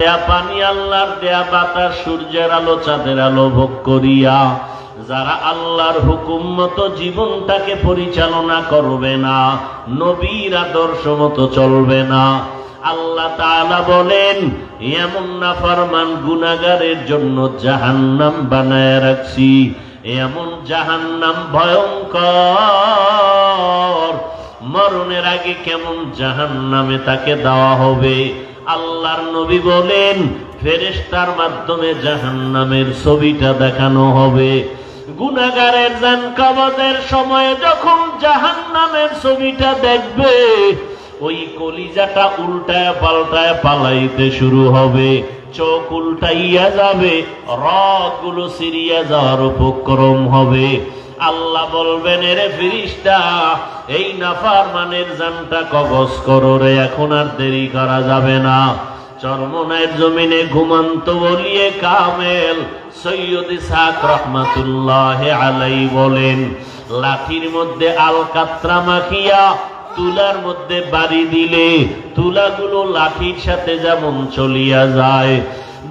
দেয়া পানি আল্লাহর দেয়া বাতাস, সূর্যের আলো, চাঁদের আলো ভোগ করিয়া যারা আল্লাহর হুকুম মতো জীবনটাকে পরিচালনা করবে না, নবীর আদর্শ মতো চলবে না। আল্লাহ তাআলা বলেন, এমন না ফরমান গুনাগারের জন্য জাহান্নাম বানায় রাখছি। এমন জাহান্নাম ভয়ঙ্কর। মরণের আগে কেমন জাহান্নামে তাকে দেওয়া হবে? আল্লাহর নবী বলেন, ফেরেশতার মাধ্যমে জাহান্নামের ছবিটা দেখানো হবে। গুনাগারের জান কবজের সময় যখন জাহান্নামের ছবিটা দেখবে, ওই কলিজাটা উল্টায় পাল্টায় পালাইতে শুরু হবে। চোখ উল্টাইয়া যাবে রগুলো সিরিয়া যাওয়ার উপক্রম হবে। আল্লাহ বলবেন, এরে ফিরিস্তা, এই নাফার মানের জানটা কবজ করো রে, এখন আর দেরি করা যাবে না। চরমনায়ের জমিনে ঘুমন্ত বলিয়ে কামেল সৈয়দ ইসাক রহমাতুল্লাহ আলাই বলেন, লাঠির মধ্যে আল কাত্রা মাখিয়া তুলার মধ্যে বাড়ি দিলে তুলাগুলো লাঠির সাথে যেমন চলিয়া যায়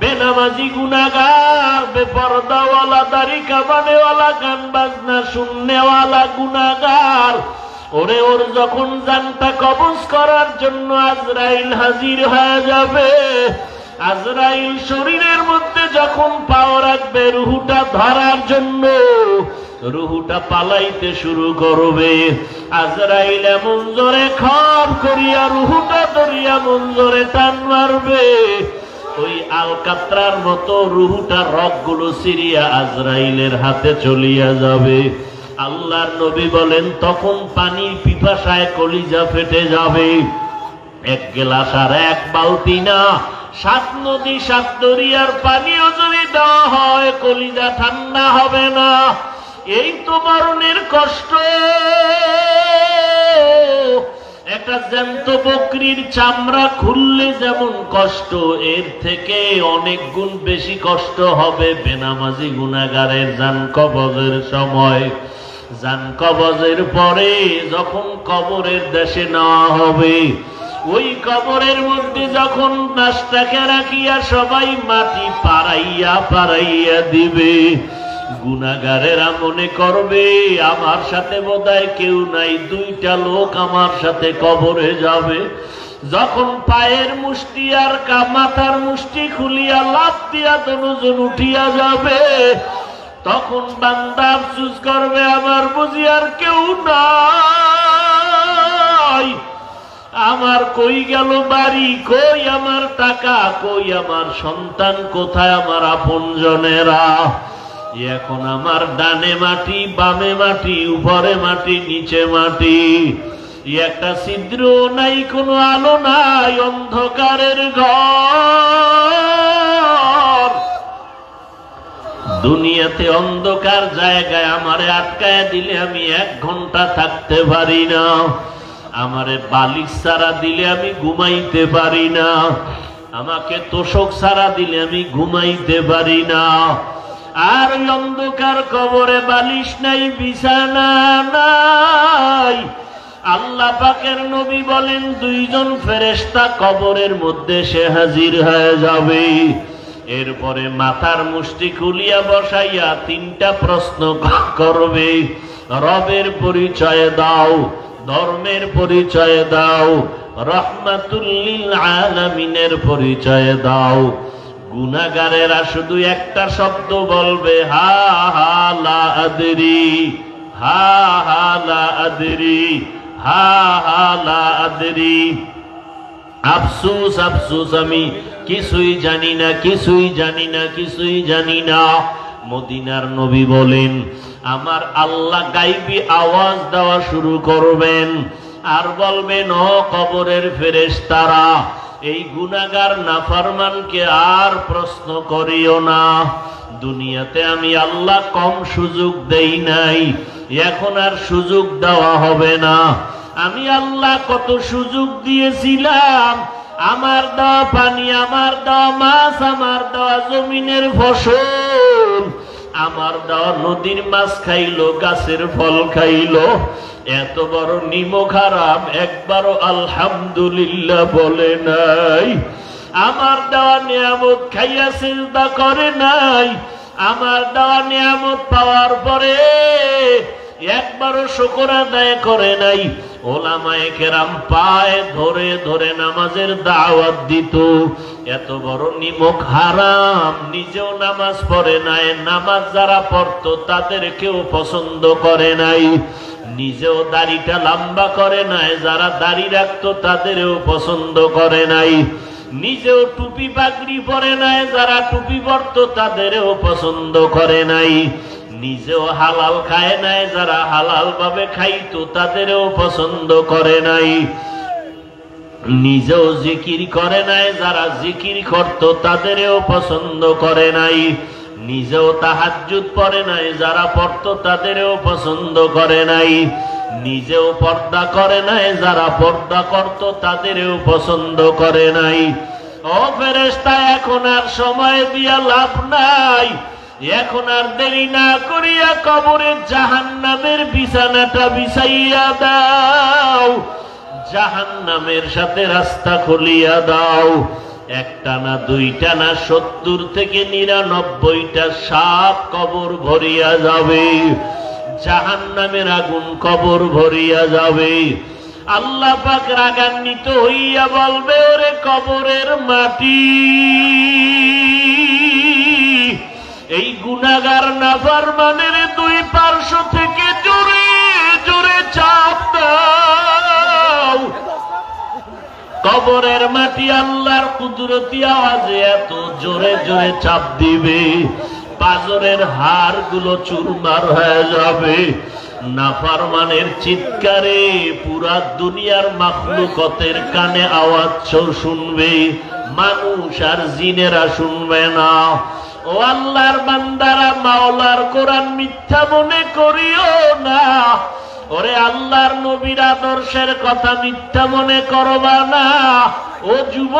বেনামাজি গুনাগার বেপরদাওয়ালা দাড়ি কামানেওয়ালা গান বাজনা শুননেওয়ালা গুনাগার ওরে ওর যখন জানটা কবজ করার জন্য আজরাইল হাজির হয়ে যাবে, আজরাইল শরীরের মধ্যে যখন পাও রাখবে, রুহুটা ধরার জন্য, রুহুটা পালাইতে শুরু করবে। আজরাইল এমন জোরে খর করিয়া রুহুটা ধরিয়া মন জোরে টান মারবে। ওই আলকাত্রার মতো রুহুটা রগগুলো সিরিয়া আজরাইলের হাতে চলিয়া যাবে। আল্লাহর নবী বলেন, তখন পানির পিপাসায় কলিজা ফেটে যাবে। এক গেলাস আর এক বালতি না। সাত নদী, সাত দরিয়ার পানিও যদি দেওয়া হয়, কলিজা ঠান্ডা হবে না। এই তো মরণের কষ্ট। একটা জ্যান্ত বকরির চামড়া খুললে যেমন কষ্ট, এর থেকে অনেক গুণ বেশি কষ্ট হবে বেনামাজি গুনাগারের জান কবজের সময়। জান কবজের পরে যখন কবরের দেশে নেওয়া হবে, ওই কবরের মধ্যে যখন নাস্তাকে রাখিয়া সবাই মাটি পাড়াইয়া পাড়াইয়া দিবে গুনাগারেরা মনে করবে, আমার সাথে বোধহয় কেউ নাই, দুইটা লোক আমার সাথে কবরে যাবে। যখন পায়ের মুষ্টি আর মাথার মুষ্টি খুলিয়া লাভ দিয়া তনুজন উঠিয়া যাবে, তখন বান্দা আফসুস করবে, আমার বুঝি আর কেউ নাই। আমার কই গেল বাড়ি, কই আমার টাকা, কই আমার সন্তান, কোথায় আমার আপন জনেরা এখন আমার ডানে মাটি, বামে মাটি, উপরে মাটি, নিচে মাটি। একটা ছিদ্র নাই, কোনো আলো নাই, অন্ধকারের ঘর। দুনিয়াতে অন্ধকার জায়গায় আমারে আটকায় দিলে আমি এক ঘণ্টা থাকতে পারি না। আমারে বালিশ সারা দিলে আমি ঘুমাইতে পারি না। আমাকে তোষক সারা দিলে আমি ঘুমাইতে পারি না। আর ওই অন্ধকার কবরে বালিশ নাই, বিছানা নাই। আল্লাহ পাকের নবী বলেন, দুইজন ফেরেশতা কবরের মধ্যে সে হাজির হয়ে যাবে। এরপরে মাথার মুষ্টি খুলিয়া বসাইয়া তিনটা প্রশ্ন করবে। রবের পরিচয় দাও, ধর্মের পরিচয় দাও রহমাতুল্লিল আলামিনের পরিচয় দাও। গুনাগারেরা শুধু একটা শব্দ বলবে, হা হা, লা, আদরি, হা হা, লা, আদরি, হা হা, লা, আদরি। আফসুস আফসুস, আমি কিছুই জানি না, কিছুই জানি না, কিছুই জানি না। মদিনার নবী বলেন, আমার আল্লাহ গাইবি আওয়াজ দেওয়া শুরু করবেন। আর বলবেন, ও কবরের ফেরেশতারা এই গুনাগার নাফারমানকে আর প্রশ্ন করিও না। দুনিয়াতে আমি আল্লাহ কম সুযোগ দেই নাই, এখন আর সুযোগ দেওয়া হবে না। আমি আল্লাহ কত সুযোগ দিয়েছিলাম, আমার দেওয়া পানি, আমার দেওয়া মাছ, আমার দেওয়া জমিনের ফসল। আমার দেওয়া নদীর মাছ খাইলো, গাছের ফল খাইলো। এত বড় নিম খারাপ, একবারও আলহামদুলিল্লাহ বলে নাই। আমার দেওয়া নিয়ামত খাইয়া চিন্তা করে নাই। আমার দেওয়া নিয়ামত পাওয়ার পরে একবারও শুকর আদায় করে নাই। ওলামায়ে কেরাম পায় ধরে ধরে নামাজের দাওয়াত দিত। এত বড় নিমক হারাম, নিজেও নামাজ পড়ে নাই, নামাজ যারা পড়তো তাদের কেউ পছন্দ করে নাই। নিজেও দাড়িটা লম্বা করে নাই, যারা দাড়ি রাখতো তাদেরও পছন্দ করে নাই। নিজেও টুপি পাগড়ি পরে নাই, যারা টুপি পরতো তাদেরও পছন্দ করে নাই। নিজেও হালাল খায় নাই, যারা হালাল ভাবে খাইতো তাদেরও পছন্দ করে নাই। নিজেও জিকির করে নাই, যারা জিকির করত তাদেরও পছন্দ করে নাই। নিজেও তাহাজ্জুদ পড়ে নাই, যারা পড়তো তাদেরও পছন্দ করে নাই। নিজেও পর্দা করে নাই, যারা পর্দা করত তাদেরও পছন্দ করে নাই। ও ফেরেস্তা এখন আর সময় দিয়া লাভ নাই। এখন আর দেরি না করিয়া কবরের জাহান নামের বিছানাটা বিছাইয়া দাও। জাহান নামের সাথে রাস্তা খুলিয়া দাও। একটা না দুইটা না সত্তর থেকে নিরানব্বইটা সাপ কবর ভরিয়া যাবে। জাহান নামের আগুন কবর ভরিয়া যাবে। আল্লাহ পাক রাগান্বিত হইয়া বলবে, ওরে কবরের মাটি, এই গুনাগার নাফার মানের দুই পার্শ্ব থেকে কবরের মাটি আল্লাহর কুদরতি আওয়াজে এত জোরে জোরে চাপ দিবে। পাজরের হারগুলো চুরমার হয়ে যাবে। নাফারমানের চিৎকারে পুরা দুনিয়ার মাখলুকতের কানে আওয়াজ শুনবে। মানুষ আর জিনেরা শুনবে না। ও আল্লাহর বান্দারা, মাওলার কোরআন মিথ্যা মনে করিও না। ওরে আল্লাহর নবীর আদর্শের কথা মিথ্যা মনে করবা না। ও যুব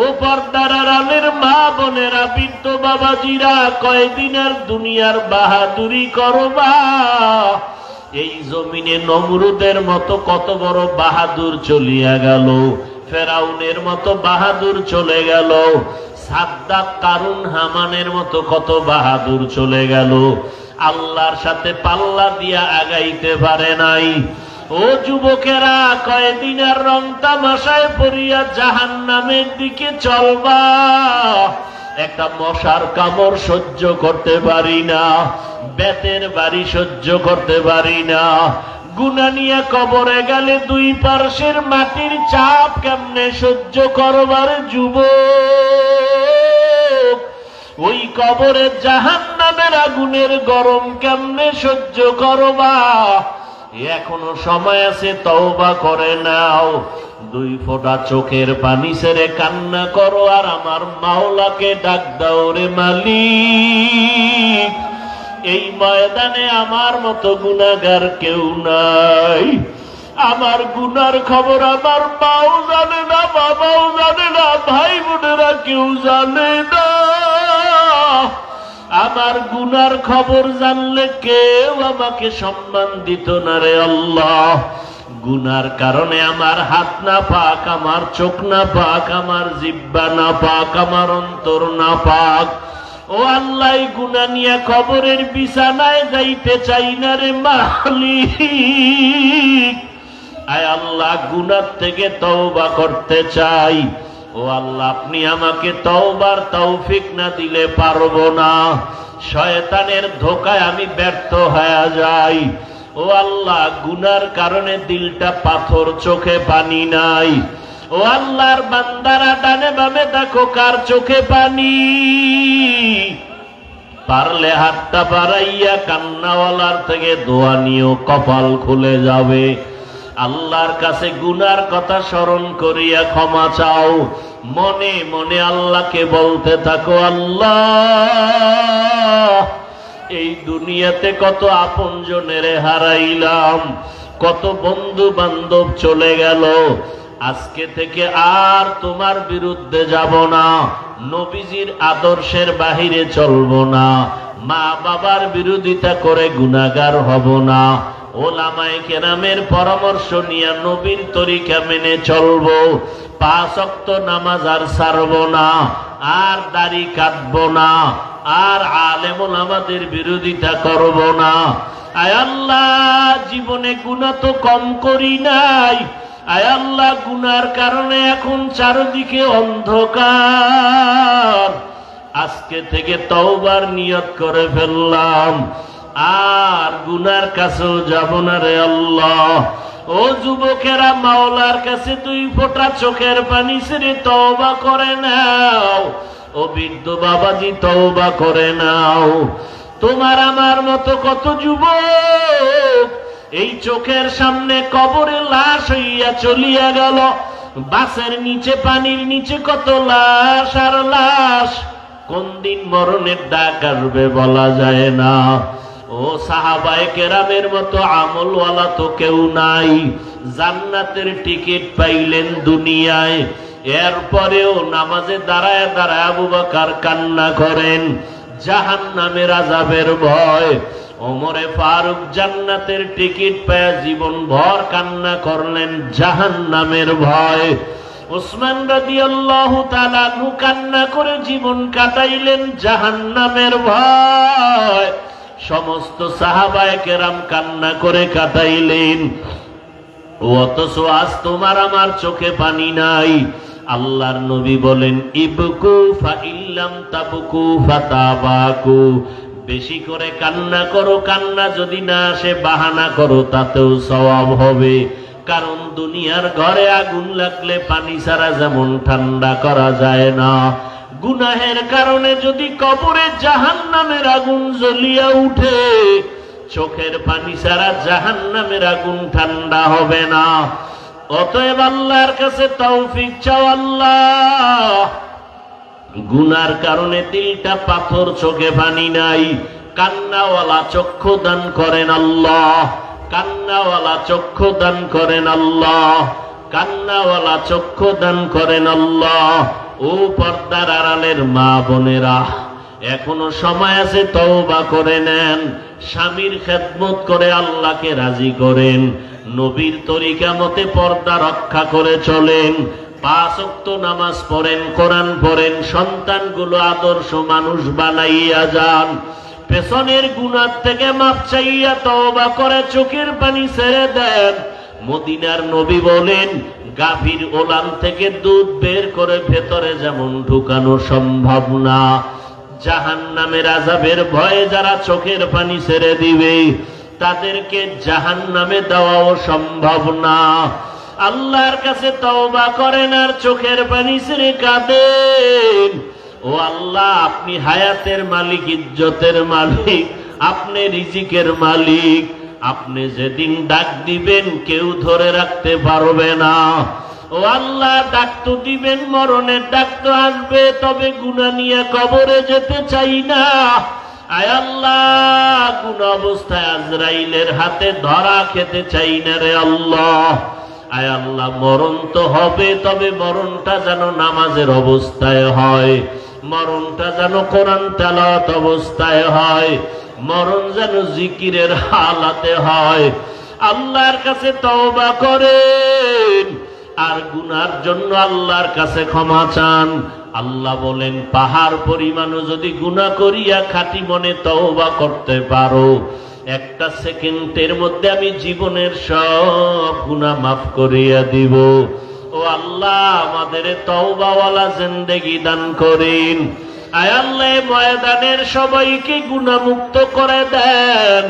ও পর্দার আরামের মা বোনেরা, বৃদ্ধ বাবাজিরা, কয়দিনের দুনিয়ার বাহাদুরি করবা? এই জমিনে নমরুদের মতো কত বড় বাহাদুর চলিয়া গেল, ফেরাউনের মতো বাহাদুর চলে গেল সাদ্দাত কারুন হামানের মতো কত বাহাদুর চলে গেল। আল্লাহর সাথে পাল্লা দিয়া আগাইতে পারে নাই। ও যুবকেরা, কয়দিন আর রং তামাশায় পড়িয়া জাহান নামের দিকে চলবা। একটা মশার কামড় সহ্য করতে পারি না, বেতের বাড়ি সহ্য করতে পারি না। গুনা নিয়ে কবরে গেলে দুই পার্শ্বের মাটির চাপ কেমনে সহ্য করবার যুবক? ওই কবরে জাহান নামের আগুনের গরম কেমনে সহ্য করবা? এখনও সময় আছে, তওবা করে নাও। দুই ফোঁটা চোখের পানি সেরে কান্না করো আর আমার মাওলাকে ডাক দাও রে মালিক। এই ময়দানে আমার মতো গুনাগার কেউ নাই। আমার গুনার খবর আমার মাও জানে না, বাবাও জানে না, ভাই বোনেরা কেউ জানে না। আমার গুনার খবর জানলে কেউ আমাকে সম্মান দিত না রে আল্লাহ। গুনার কারণে আমার হাত না পাক, আমার চোখ না পাক, আমার জিব্বা না পাক, আমার অন্তর না পাক। ও আল্লাহ গুনা নিয়ে খবরের বিছানায় যাইতে চাই না রে মালিক। আয় আল্লাহ, গুনার থেকে তওবা করতে চাই। ও আল্লাহ, আপনি আমাকে তওবার তৌফিক না দিলে পারব না। শয়তানের ধোকায় আমি ব্যর্থ হয়ে যাই। ও আল্লাহ, গুনার কারণে দিলটা পাথর চোখে পানি নাই। ও আল্লাহর বান্দারা ডানে বামে দেখো কার চোখে পানি। পারলে হাতটা বাড়াইয়া কান্নাওয়ালার থেকে দোয়া নিয়েও কপাল খুলে যাবে। আল্লাহর কাছে গুনার কথা স্মরণ করিয়া ক্ষমা চাও। মনে মনে আল্লাহকে বলতে থাকো, আল্লাহ, এই দুনিয়াতে কত আপন জনেরে হারাইলাম, কত বন্ধু বান্ধব চলে গেল। আজকে থেকে আর তোমার বিরুদ্ধে যাব না, নবীজির আদর্শের বাহিরে চলবো না মা বাবার বিরোধিতা করে গুনাগার হব না। ওলামায়ে কেরামের পরামর্শ নিয়ে নবীর তরিকা মেনে চলবো। পাঁচ অক্ত নামাজ আর ছাড়ব না, আর দাড়ি কাটবো না, আর আলেমুল আমাদের বিরোধিতা করব না। আয় আল্লাহ, জীবনে গুণা তো কম করি নাই। আয় আল্লাহ, গুনার কারণে এখন চারদিকে অন্ধকার। আজকে থেকে তওবার নিয়ত করে ফেললাম। আর গুনার কাছেও যাব না রে আল্লাহ। ও যুবকেরা, মাওলার কাছে দুই ফোঁটা চোখের পানি ছেড়ে তওবা করে নাও। ও বৃদ্ধ বাবাজি, তওবা করে নাও। তোমার আমার মতো কত যুবক, এই চোখের সামনে কবরে লাশ হইয়া চলিয়া গেল। বাসের নিচে, পানির নিচে কত লাশ আর লাশ। কোন দিন মরণের ডাক আসবে বলা যায় না। ও সাহাবায়ে কেরামের মতো আমলওয়ালা তো কেউ নাই। জান্নাতের টিকিট পাইলেন দুনিয়ায়। এরপরেও নামাজে দাঁড়ায় দাঁড়ায় আবু বাকার কান্না করেন। জাহান নামের আজাবের ভয়। ওমরে ফারুক জান্নাতের টিকিট পেয়ে জীবন ভর কান্না করলেন জাহান নামের ভয় ওসমান তাআলা নু কান্না করে জীবন কাটাইলেন, জাহান্নামের ভয়। সমস্ত সাহাবায়ে কেরাম কান্না করে কাটাইলেন আজ তোমার আমার চোখে পানি নাই। আল্লাহর নবী বলেন, ইবকু বেশি করে কান্না করো, কান্না যদি না আসে, বাহানা করো, তাতেও সওয়াব হবে। কারণ দুনিয়ার ঘরে আগুন লাগলে পানি ছাড়া যেমন ঠান্ডা করা যায় না। গুনাহের কারণে যদি কবরে জাহান নামের আগুন জ্বলিয়া উঠে, চোখের পানি ছাড়া জাহান নামের আগুন ঠান্ডা হবে না। অতএব আল্লাহর কাছে তৌফিক চাও আল্লাহ। গুনার কারণে তিলটা পাথর চোখে পানি নাই। কান্নাওয়ালা চক্ষু দান করেন আল্লাহ। কান্নাওয়ালা চক্ষু দান করেন আল্লাহ। কান্নাওয়ালা চক্ষু দান করেন আল্লাহ। ও পর্দার আড়ালের মা বোনেরা, এখনও সময় আছে তওবা করে নেন, স্বামীর খেদমত করে আল্লাহকে রাজি করেন, নবীর তরিকা মতে পর্দা রক্ষা করে চলেন, পাঁচ ওয়াক্ত নামাজ পড়েন, কোরআন পড়েন, সন্তানগুলো আদর্শ মানুষ বানাইয়া যান, পেছনের গুণার থেকে মাপ চাইয়া তওবা করে চোখের পানি ছেড়ে দেন মদিনার নবী বলেন, গাভীর ওলান থেকে দুধ বের করে ভেতরে যেমন ঢুকানো সম্ভব না। জাহান নামের আজাবের ভয়ে যারা চোখের পানি ছেড়ে দিবে, তাদেরকে জাহান নামে দেওয়াও সম্ভব না। আল্লাহর কাছে তওবা করেন আর চোখের পানি ছেড়ে কাঁদেন। ও আল্লাহ, আপনি হায়াতের মালিক, ইজ্জতের মালিক, আপনি রিজিকের মালিক। আপনি যেদিন ডাক দিবেন, কেউ ধরে রাখতে পারবে না। ও আল্লাহ, ডাক তো দিবেন, মরণের ডাক তো আসবে, তবে গুনা নিয়ে কবরে যেতে চাই না। আয় আল্লাহ কোন অবস্থায় আজরাইলের হাতে ধরা খেতে চাই না রে আল্লাহ। আয় আল্লাহ, মরণ তো হবে, তবে মরণটা যেন নামাজের অবস্থায় হয়। মরণটা যেন কোরআন তেলাওয়াত অবস্থায় হয়। মরণ যেন জিকিরের হালাতে হয়। আল্লাহর কাছে তওবা করেন। আর গুনার জন্য আল্লাহর কাছে ক্ষমা চান। আল্লাহ বলেন, পাহাড় পরিমাণও যদি গুনাহ করিয়া খাঁটি মনে তওবা করতে পারো, একটা সেকেন্ডের মধ্যে আমি জীবনের সব গুনাহ মাফ করিয়া দিব। ও আল্লাহ, আমাদের তওবাওয়ালা জিন্দেগি দান করেন। আয় আল্লাহ এই ময়দানের সবাইকে গুণামুক্ত করে দেন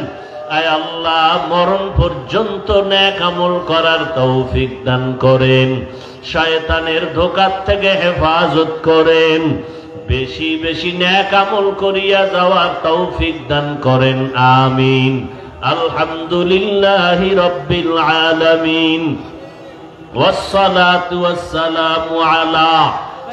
আয় আল্লাহ মরণ পর্যন্ত ন্যাক আমল করার তৌফিক দান করেন শয়তানের ধোকার থেকে হেফাজত করেন বেশি বেশি ন্যাক আমল করিয়া যাওয়ার তৌফিক দান করেন আমিন আলহামদুলিল্লাহি রব্বিল আলামিন والصلاة والسلام على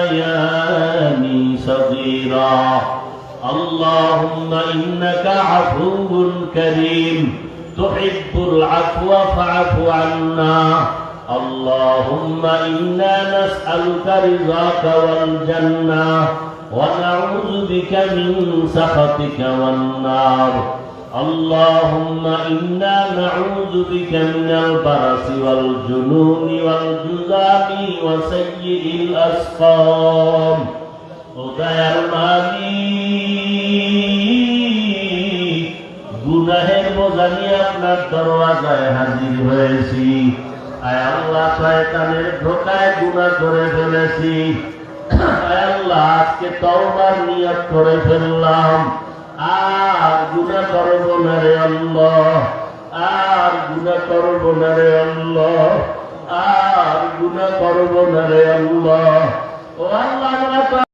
ربياني صغيرا. اللهم إنك عفو كريم. تحب العفو فاعف عنا. اللهم إنا نسألك رضاك والجنة. ونعوذ بك من سخطك والنار. اللهم إنا نعوذ بك من البرص والجنون والجذام وسيء الأسقام উদয়ার মালিক গুনাহের বোঝা নিয়ে আপনার দরওয়াজায় হাজির হয়েছি আয় আল্লাহ শয়তানের ধোকায় গুনাহ করে ফেলেছি আয় আল্লাহ আজকে তওবার নিয়ত করে ফেললাম আর গুণা করব না রে আল্লাহ। আর গুণা করব না রে আল্লাহ। আর গুণা করব না রে আল্লাহ। ও আল্লাহ